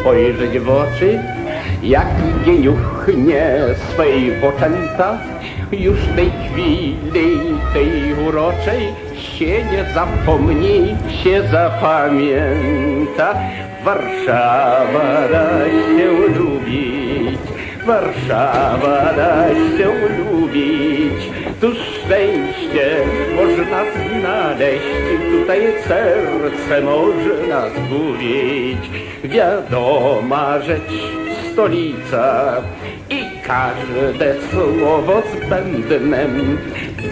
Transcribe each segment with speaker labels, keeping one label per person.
Speaker 1: spojrzeć w oczy, jak geniuch nie swej oczęta, już tej chwili, tej uroczej się nie zapomni, się zapamięta. Warszawa da się lubić, Warszawa da się lubić. Tu szczęście można znaleźć, tutaj serce można zgubić. Wiadoma rzecz, stolica. I każde słowo zbędnem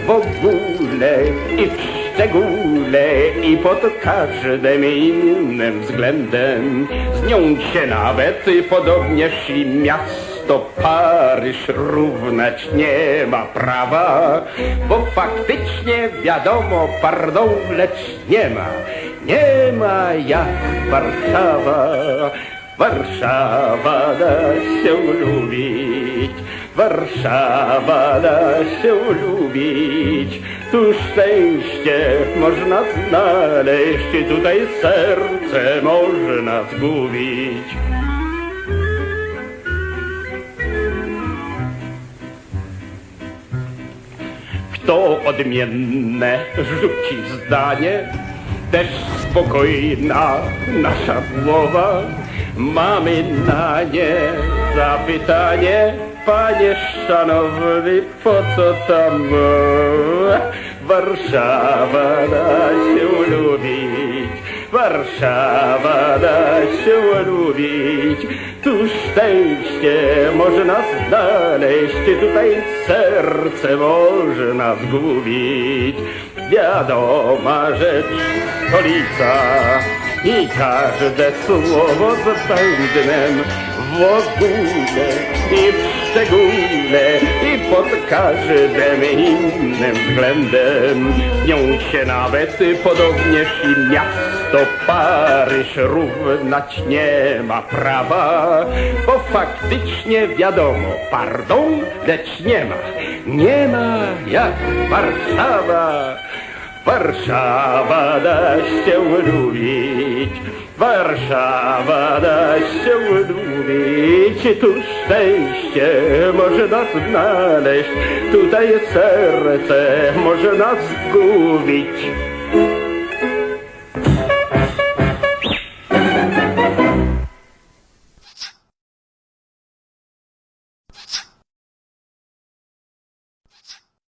Speaker 1: w ogóle i w szczególe. I pod każdym innym względem. Z nią się nawet podobnież i miasto Paryż równać nie ma prawa, bo faktycznie wiadomo, pardon, lecz nie ma, nie ma jak Warszawa. Warszawa da się lubić, Warszawa da się lubić. Tu szczęście można znaleźć, tutaj serce można zgubić. Kto odmienne rzuci zdanie, też spokojna nasza głowa. Mamy na nie zapytanie, panie szanowny, po co tam? Warszawa da się lubić, Warszawa da się lubić. Tu szczęście można znaleźć, tutaj serce można zgubić. Wiadoma rzecz, stolica i każde słowo zbędnem w ogóle i w szczególe i pod każdym innym względem. Z nią się nawet podobnież i miasto Paryż równać nie ma prawa, bo faktycznie wiadomo, pardon, lecz nie ma, nie ma jak Warszawa. Warszawa da się lubić, Warszawa da się lubić, tu szczęście można znaleźć, tutaj serce można zgubić.